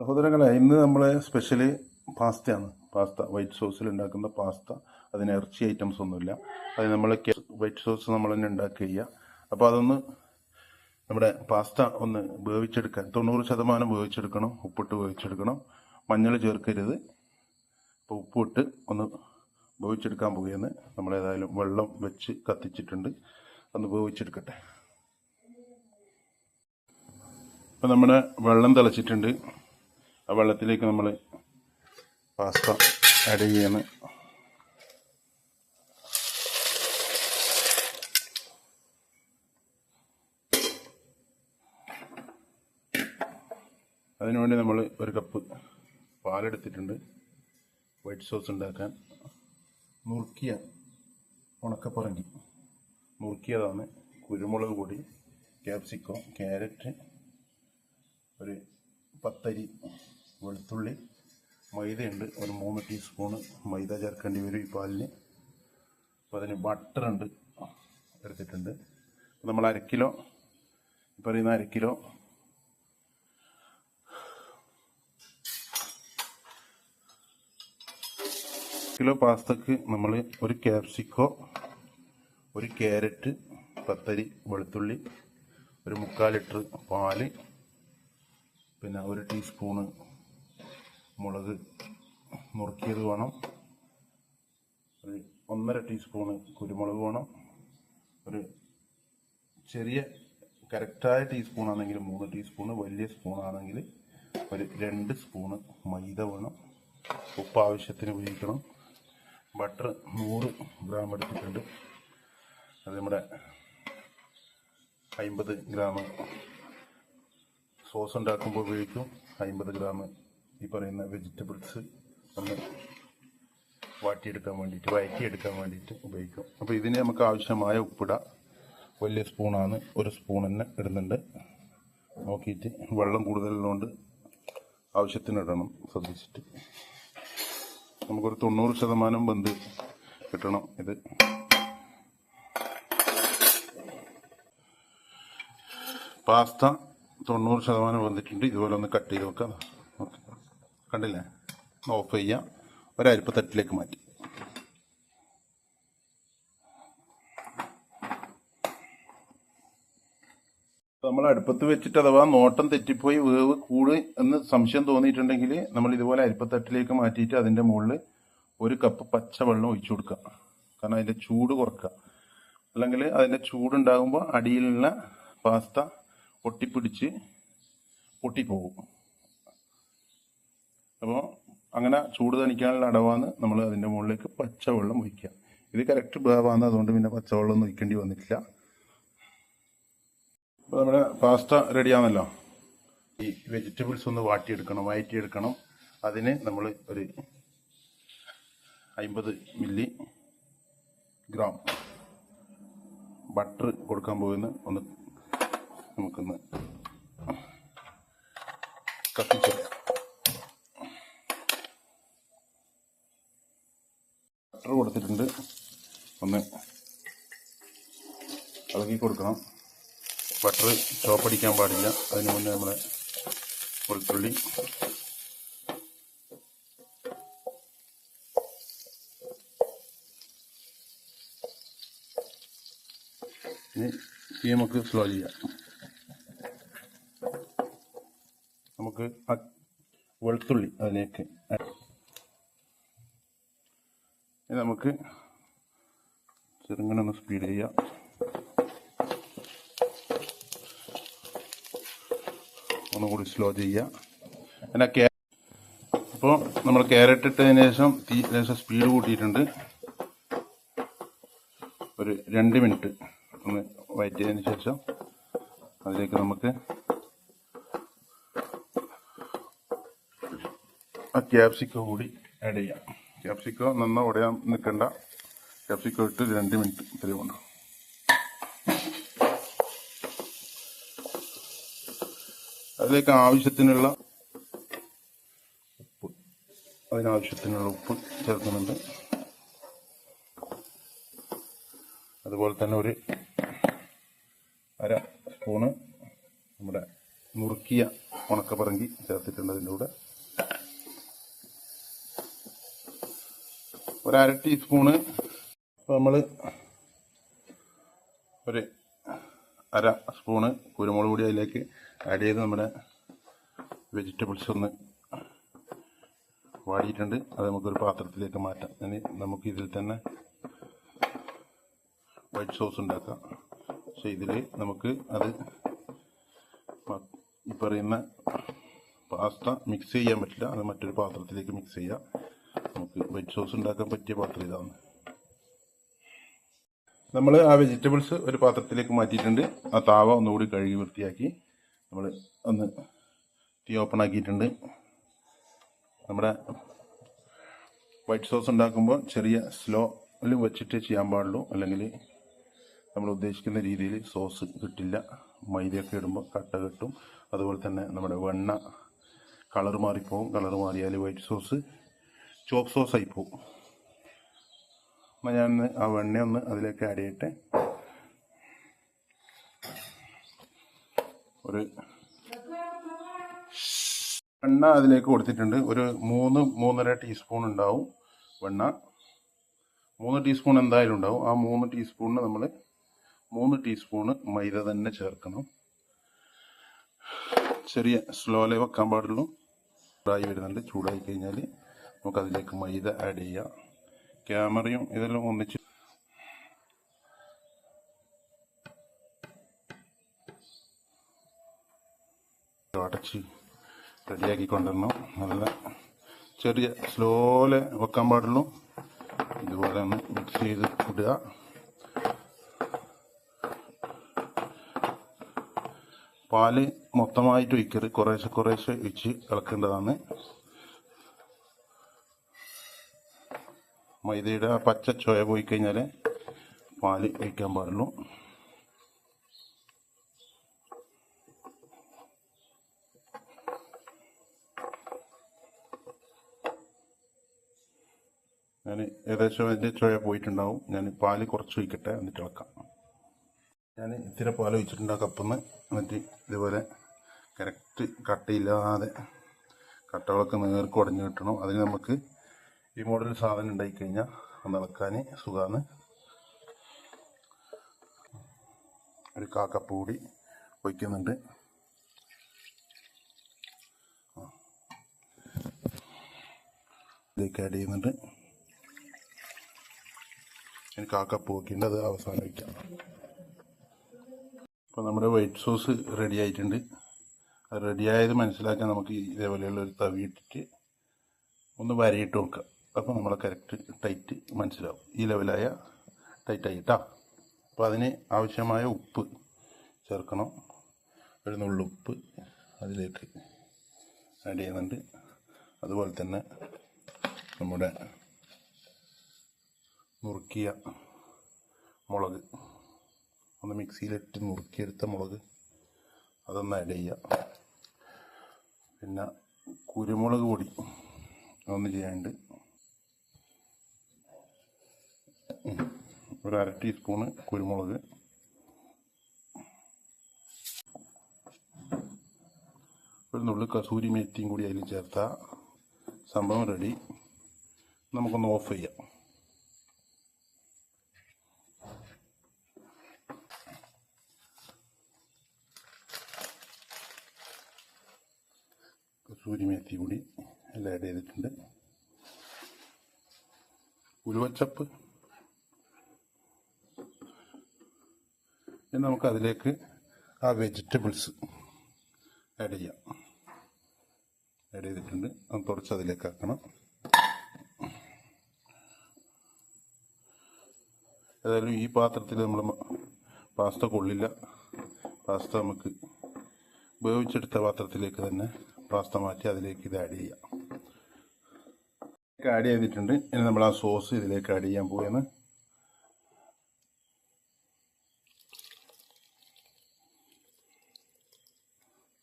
സഹോദരങ്ങളെ ഇന്ന് നമ്മൾ സ്പെഷ്യൽ പാസ്തയാണ്. പാസ്ത വൈറ്റ് സോസിൽ ഉണ്ടാക്കുന്ന പാസ്ത. അതിന് ഇറച്ചി ഐറ്റംസ് ഒന്നുമില്ല. അത് നമ്മൾ വൈറ്റ് സോസ് നമ്മൾ തന്നെ ഉണ്ടാക്കുക ചെയ്യുക. അപ്പോൾ അതൊന്ന് നമ്മുടെ പാസ്ത ഒന്ന് വേവിച്ചെടുക്കാൻ തൊണ്ണൂറ് ശതമാനം വേവിച്ചെടുക്കണം ഉപ്പിട്ട് വേവിച്ചെടുക്കണം. മഞ്ഞൾ ചേർക്കരുത്. അപ്പോൾ ഉപ്പിട്ട് ഒന്ന് വേവിച്ചെടുക്കാൻ പോകുകയെന്ന് നമ്മളേതായാലും വെള്ളം വെച്ച് കത്തിച്ചിട്ടുണ്ട്. ഒന്ന് വേവിച്ചെടുക്കട്ടെ. ഇപ്പം നമ്മുടെ വെള്ളം തിളച്ചിട്ടുണ്ട്. ആ വെള്ളത്തിലേക്ക് നമ്മൾ പാസ്ത ആഡ് ചെയ്യാണ്. അതിനുവേണ്ടി നമ്മൾ ഒരു കപ്പ് പാലെടുത്തിട്ടുണ്ട്. വൈറ്റ് സോസ് ഉണ്ടാക്കാൻ. നുറുക്കിയ ഉണക്കപ്പറങ്കി. നുറുക്കിയതാണ് കുരുമുളക് പൊടി ക്യാപ്സിക്കോ ക്യാരറ്റ് ഒരു പത്തരി വെളുത്തുള്ളി മൈദയുണ്ട് ഒരു മൂന്ന് ടീസ്പൂണ് മൈദ ചേർക്കേണ്ടി വരും ഈ പാലിന്. അപ്പോൾ അതിന് ബട്ടറുണ്ട് എടുത്തിട്ടുണ്ട്. നമ്മൾ അര കിലോ പറയുന്ന അര കിലോ കിലോ പാസ്തക്ക് നമ്മൾ ഒരു ക്യാപ്സിക്കോ ഒരു ക്യാരറ്റ് പത്തരി വെളുത്തുള്ളി ഒരു മുക്കാൽ ലിറ്റർ പാൽ പിന്നെ ഒരു ടീസ്പൂണ് മുളക് നുറുക്കിയത് വേണം. ഒരു ഒന്നര ടീസ്പൂണ് കുരുമുളക് വേണം. ഒരു ചെറിയ കറക്റ്റായ ടീസ്പൂൺ ആണെങ്കിൽ മൂന്ന് ടീസ്പൂണ് വലിയ സ്പൂൺ ആണെങ്കിൽ ഒരു രണ്ട് സ്പൂണ് മൈദ വേണം. ഉപ്പ് ആവശ്യത്തിന് ഉപയോഗിക്കണം. ബട്ടർ നൂറ് ഗ്രാം എടുത്തിട്ടുണ്ട്. അത് നമ്മുടെ അമ്പത് ഗ്രാം സോസ് ഉണ്ടാക്കുമ്പോൾ ഉപയോഗിക്കും. അമ്പത് ഗ്രാം ഈ പറയുന്ന വെജിറ്റബിൾസ് ഒന്ന് വാട്ടിയെടുക്കാൻ വേണ്ടിയിട്ട് വഴറ്റിയെടുക്കാൻ വേണ്ടിയിട്ട് ഉപയോഗിക്കും. അപ്പോൾ ഇതിന് നമുക്ക് ആവശ്യമായ ഉപ്പിട വലിയ സ്പൂണാണ്. ഒരു സ്പൂൺ തന്നെ ഇടുന്നുണ്ട്. നോക്കിയിട്ട് വെള്ളം കൂടുതലുള്ളതുകൊണ്ട് ആവശ്യത്തിന് ഇടണം ശ്രദ്ധിച്ചിട്ട്. നമുക്കൊരു തൊണ്ണൂറ് ശതമാനം ബന്ധ് കിട്ടണം ഇത്. പാസ്ത തൊണ്ണൂറ് ശതമാനം വന്നിട്ടുണ്ട് ഇതുപോലെ ഒന്ന് കട്ട് ചെയ്ത് വെക്കാം കണ്ടില്ലേ? ഓഫ് ചെയ്യാം. ഒരരിപ്പ് തട്ടിലേക്ക് മാറ്റി നമ്മൾ അടുപ്പത്ത് വെച്ചിട്ട് അഥവാ നോട്ടം തെറ്റിപ്പോയി വേവ് കൂട് എന്ന് സംശയം തോന്നിയിട്ടുണ്ടെങ്കിൽ നമ്മൾ ഇതുപോലെ അരിപ്പത്തട്ടിലേക്ക് മാറ്റിയിട്ട് അതിന്റെ മുകളിൽ ഒരു കപ്പ് പച്ചവെള്ളം ഒഴിച്ചു കൊടുക്കുക. കാരണം അതിന്റെ ചൂട് കുറക്കുക. അല്ലെങ്കിൽ അതിന്റെ ചൂടുണ്ടാകുമ്പോൾ അടിയിലുള്ള പാസ്ത ഒട്ടിപ്പിടിച്ച് പൊട്ടിപ്പോകും. അപ്പോൾ അങ്ങനെ ചൂട് തണിക്കാനുള്ള അടവാന്ന് നമ്മൾ അതിന്റെ മുകളിലേക്ക് പച്ചവെള്ളം ഒഴിക്കുക. ഇത് കറക്റ്റ് വേവാന്ന് അതുകൊണ്ട് പിന്നെ പച്ചവെള്ളം ഒന്നും ഒഴിക്കേണ്ടി വന്നിട്ടില്ല. അപ്പോൾ നമ്മുടെ പാസ്ത റെഡിയാണല്ലോ ഈ വെജിറ്റബിൾസ് ഒന്ന് വാട്ടിയെടുക്കണം വഴറ്റിയെടുക്കണം അതിന് നമ്മൾ ഒരു അമ്പത് മില്ലി ഗ്രാം ബട്ടർ കൊടുക്കാൻ പോകുന്ന ഒന്ന് നമുക്കൊന്ന് കത്തിച്ചെടുക്കാം. ബട്ടർ കൊടുത്തിട്ടുണ്ട്. ഒന്ന് ഇളകി കൊടുക്കണം. ബട്ടർ ചോപ്പടിക്കാൻ പാടില്ല. അതിന് മുന്നേ നമ്മൾ വെളുത്തുള്ളി ഇനി നമുക്ക് സ്ലോ ചെയ്യാം. നമുക്ക് വെളുത്തുള്ളി അതിലേക്ക് നമുക്ക് ചെറുങ്ങനെ ഒന്ന് സ്പീഡ് ചെയ്യാം. ഒന്നുകൂടി സ്ലോ ചെയ്യാം. എന്നാ ക്യാ അപ്പോൾ നമ്മൾ ക്യാരറ്റ് ഇട്ടതിന് ശേഷം തീ ലേശം സ്പീഡ് കൂട്ടിയിട്ടുണ്ട്. ഒരു രണ്ട് മിനിറ്റ് ഒന്ന് വയറ്റിയതിന് ശേഷം അതിലേക്ക് നമുക്ക് ആ ക്യാപ്സിക്ക കൂടി ആഡ് ചെയ്യാം. ക്യാപ്സിക്കോ നന്ന ഉടയാൻ നിൽക്കണ്ട ക്യാപ്സിക്കോ ഇട്ട് രണ്ട് മിനിറ്റ് ഇത്രയും കൊണ്ട് അതിലേക്ക് ആവശ്യത്തിനുള്ള ഉപ്പ്. അതിനാവശ്യത്തിനുള്ള ഉപ്പ് ചേർക്കുന്നുണ്ട്. അതുപോലെ തന്നെ ഒരു അര സ്പൂണ് നമ്മുടെ നുറുക്കിയ ഉണക്കപ്പറങ്കി ചേർത്തിട്ടുണ്ട് അതിന്റെ കൂടെ. ഒരു അര ടീസ്പൂണ് നമ്മൾ ഒരു അര സ്പൂണ് കുരുമുളക് പൊടി അതിലേക്ക് ആഡ് ചെയ്ത് നമ്മുടെ വെജിറ്റബിൾസ് ഒന്ന് വാടിയിട്ടുണ്ട്. അത് നമുക്കൊരു പാത്രത്തിലേക്ക് മാറ്റാം. ഇനി നമുക്ക് ഇതിൽ തന്നെ വൈറ്റ് സോസ് ഉണ്ടാക്കാം. പക്ഷേ ഇതിൽ നമുക്ക് അത് ഈ പറയുന്ന പാസ്ത മിക്സ് ചെയ്യാൻ പറ്റില്ല. അത് മറ്റൊരു പാത്രത്തിലേക്ക് മിക്സ് ചെയ്യാം. നമുക്ക് വൈറ്റ് സോസ് ഉണ്ടാക്കാൻ പറ്റിയ പാത്രം ഇതാണ്. നമ്മൾ ആ വെജിറ്റബിൾസ് ഒരു പാത്രത്തിലേക്ക് മാറ്റിയിട്ടുണ്ട്. ആ താവ ഒന്നുകൂടി കഴുകി വൃത്തിയാക്കി നമ്മൾ ഒന്ന് തീ ഓപ്പൺ ആക്കിയിട്ടുണ്ട്. നമ്മുടെ വൈറ്റ് സോസ് ഉണ്ടാക്കുമ്പോൾ ചെറിയ സ്ലോ സ്ലോയിൽ വെച്ചിട്ട് ചെയ്യാൻ പാടുള്ളൂ. അല്ലെങ്കിൽ നമ്മൾ ഉദ്ദേശിക്കുന്ന രീതിയിൽ സോസ് കിട്ടില്ല. മൈദയൊക്കെ ഇടുമ്പോൾ കട്ട കിട്ടും. അതുപോലെ തന്നെ നമ്മുടെ വെണ്ണ കളർ മാറിപ്പോവും. കളർ മാറിയാൽ വൈറ്റ് സോസ് ചോപ്പ് സോസ് ആയി പോകും ഞാൻ ഒന്ന് ആ വെണ്ണ ഒന്ന് അതിലേക്ക് ആഡ് ചെയ്യട്ടെ ഒരു വെണ്ണ അതിലേക്ക് കൊടുത്തിട്ടുണ്ട്. ഒരു മൂന്ന് മൂന്നര ടീസ്പൂൺ ഉണ്ടാവും വെണ്ണ. മൂന്ന് ടീസ്പൂൺ എന്തായാലും ഉണ്ടാവും. ആ മൂന്ന് ടീസ്പൂണിന് നമ്മൾ മൂന്ന് ടീസ്പൂണ് മൈദ തന്നെ ചേർക്കണം. ചെറിയ സ്ലോലേ വെക്കാൻ പാടുള്ളൂ. ചൂടായി വരുന്നുണ്ട്. ചൂടായി കഴിഞ്ഞാൽ നമുക്കതിലേക്ക് മൈദ ആഡ് ചെയ്യാം. ക്യാമറയും ഇതെല്ലാം ഒന്നിച്ച് അടച്ച് റെഡിയാക്കി കൊണ്ടുവരണം നല്ല ചെറിയ സ്ലോയിൽ വെക്കാൻ പാടുള്ളൂ. ഇതുപോലെ ഒന്ന് മിക്സ് ചെയ്ത് ഇടുക. പാൽ മൊത്തമായിട്ട് ഒഴിക്കരുത്. കുറേശ്ശെ കുറേശ്ശെ ഒഴിച്ച് ഇളക്കേണ്ടതാണ്. മൈദയുടെ ആ പച്ച ചോയ പോയി കഴിഞ്ഞാൽ പാൽ ഒഴിക്കാൻ പാടുള്ളൂ. ഞാൻ ഏകദേശം അതിന്റെ ചോയ പോയിട്ടുണ്ടാവും. ഞാൻ പാൽ കുറച്ച് ഒഴിക്കട്ടെ എന്നിട്ട് ഇളക്കാം ഞാൻ ഇത്തിരി പാൽ ഒഴിച്ചിട്ടുണ്ട് ആ നിന്ന് എന്നിട്ട് ഇതുപോലെ കറക്റ്റ് കട്ടയില്ലാതെ കട്ടകളൊക്കെ നേർക്ക് ഉടഞ്ഞു കിട്ടണം. അതിന് നമുക്ക് ഈ മോഡൽ സാധനം ഉണ്ടായി കഴിഞ്ഞാൽ നടക്കാൻ ഇളക്കാൻ സുഖമാണ് ഒരു കാക്കപ്പ് കപ്പ് കൂടി വയ്ക്കുന്നുണ്ട്. ഇതിലേക്ക് ആഡ് ചെയ്യുന്നുണ്ട്. എനിക്ക് ആ കപ്പ് അത് അവസാനം വയ്ക്കാം അപ്പോൾ നമ്മുടെ വൈറ്റ് സോസ് റെഡി ആയിട്ടുണ്ട്. അത് റെഡിയായത് മനസ്സിലാക്കാൻ നമുക്ക് ഇതേപോലെയുള്ള ഒരു തവി ഇട്ടിട്ട് ഒന്ന് വരയിട്ട് നോക്കുക അപ്പോൾ നമ്മൾ കറക്റ്റ് ടൈറ്റ് മനസ്സിലാവും. ഈ ലെവലായ ടൈറ്റ് ആയിട്ടാ. അപ്പോൾ അതിന് ആവശ്യമായ ഉപ്പ് ചേർക്കണം. ഒരു നുള്ളുപ്പ് അതിലേക്ക് ആഡ് ചെയ്യുന്നുണ്ട്. അതുപോലെ തന്നെ നമ്മുടെ നുറുക്കിയ മുളക്. ഒന്ന് മിക്സിയിലിട്ട് നുറുക്കിയെടുത്ത മുളക് അതൊന്ന് ആഡ് ചെയ്യുക. പിന്നെ കുരുമുളക് പൊടി ഒന്ന് ചെയ്യാനുണ്ട്. ഒരു അര ടീസ്പൂണ് കുരുമുളക്. ഒരു നുള്ളി കസൂരി മേത്തിയും കൂടി അതിൽ ചേർത്ത സംഭവം റെഡി നമുക്കൊന്ന് ഓഫ് ചെയ്യാം. കസൂരി മേത്തി കൂടി എല്ലാം ആഡ് ചെയ്തിട്ടുണ്ട്. ഉലുവച്ചപ്പ് ഇനി നമുക്ക് അതിലേക്ക് ആ വെജിറ്റബിൾസ് ആഡ് ചെയ്യാം. ആഡ് ചെയ്തിട്ടുണ്ട്. അത് കുറച്ച് അതിലേക്ക് ആക്കണം ഏതായാലും ഈ പാത്രത്തിൽ നമ്മൾ പാസ്ത കൊള്ളില്ല. പാസ്ത നമുക്ക് ഉപയോഗിച്ചെടുത്ത പാത്രത്തിലേക്ക് തന്നെ പാസ്ത മാറ്റി അതിലേക്ക് ഇത് ആഡ് ചെയ്യാം. ആഡ് ചെയ്തിട്ടുണ്ട്. ഇനി നമ്മൾ ആ സോസ് ഇതിലേക്ക് ആഡ് ചെയ്യാൻ പോവുകയാണ്.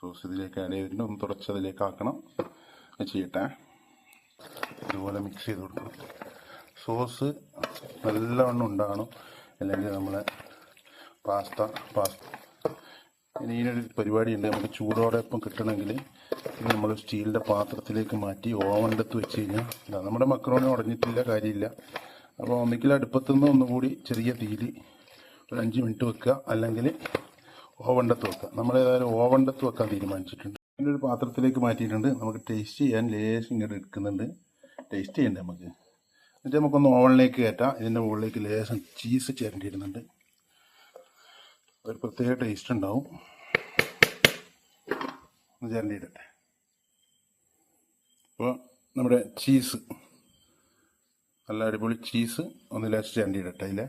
സോസ് ഇതിലേക്ക് ആഡ് ചെയ്തിട്ടുണ്ട്. ഒന്ന് തുടച്ച് അതിലേക്ക് ആക്കണം. ചെയ്യട്ടെ. ഇതുപോലെ മിക്സ് ചെയ്ത് കൊടുക്കണം. സോസ് നല്ലവണ്ണം ഉണ്ടാകണം. അല്ലെങ്കിൽ നമ്മളെ പാസ്ത പാസ്ത ഇനി ഇതിനൊരു പരിപാടിയുണ്ട്. നമുക്ക് ചൂടോടെ ഒപ്പം കിട്ടണമെങ്കിൽ ഇത് നമ്മൾ സ്റ്റീലിന്റെ പാത്രത്തിലേക്ക് മാറ്റി ഓവണ്ടത്ത് വെച്ച് കഴിഞ്ഞാൽ നമ്മുടെ മക്രോണി ഉടഞ്ഞിട്ടില്ല കാര്യമില്ല. അപ്പോൾ ഒന്നിക്കിൽ അടുപ്പത്തുനിന്ന് ഒന്നുകൂടി ചെറിയ തീയിൽ ഒരു അഞ്ച് മിനിറ്റ് വെക്കുക. അല്ലെങ്കിൽ ഓവണ്ടത്ത് വെക്കുക നമ്മൾ ഏതായാലും ഓവണ്ടത്ത് വെക്കാൻ തീരുമാനിച്ചിട്ടുണ്ട്. അതിന്റെ ഒരു പാത്രത്തിലേക്ക് മാറ്റിയിട്ടുണ്ട്. നമുക്ക് ടേസ്റ്റ് ചെയ്യാൻ ലേശം ഇങ്ങോട്ട് എടുക്കുന്നുണ്ട്. ടേസ്റ്റ് ചെയ്യണ്ടേ നമുക്ക്? എന്നിട്ട് നമുക്കൊന്ന് ഓവണിലേക്ക് കയറ്റാം. ഇതിന്റെ മുകളിലേക്ക് ലേശം ചീസ് ചേരേണ്ടിയിരുന്നുണ്ട്. ഒരു പ്രത്യേക ടേസ്റ്റ് ഉണ്ടാവും. ഒന്ന് ചേരേണ്ടിയിടട്ടെ. അപ്പോൾ നമ്മുടെ ചീസ് നല്ല അടിപൊളി ചീസ് ഒന്ന് ലേശം ചേരേണ്ടിയിടട്ടെ അതിലെ.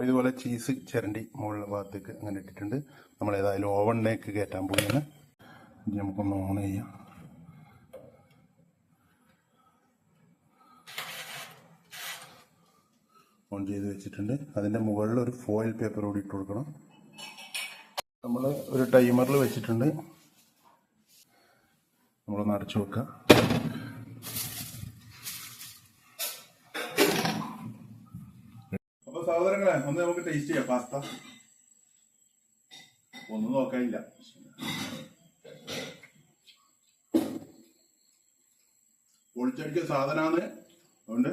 അപ്പോൾ ഇതുപോലെ ചീസ് ചിരണ്ടി മുകളിലെ ഭാഗത്തേക്ക് അങ്ങനെ ഇട്ടിട്ടുണ്ട്. നമ്മൾ ഏതായാലും ഓവണിലേക്ക് കയറ്റാൻ പോവുകയാണ്. നമുക്കൊന്ന് ഓൺ ചെയ്യാം. ഓൺ ചെയ്ത് വെച്ചിട്ടുണ്ട്. അതിന്റെ മുകളിൽ ഒരു ഫോയിൽ പേപ്പർ കൂടി ഇട്ട് കൊടുക്കണം. നമ്മൾ ഒരു ടൈമറിൽ വെച്ചിട്ടുണ്ട്. നമ്മളൊന്ന് അടച്ചു വെക്കുക സഹോദരങ്ങളെ ഒന്ന് നമുക്ക് ടേസ്റ്റ് ചെയ്യാം. പാസ്ത ഒന്നും നോക്കാനില്ല. പൊളിച്ചടിച്ച സാധനമാണ് അതുകൊണ്ട്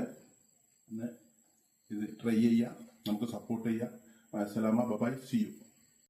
ഒന്ന് ഇത് ട്രൈ ചെയ്യാം. നമുക്ക് സപ്പോർട്ട് ചെയ്യാം. അസലാമ ബബായ് സി യു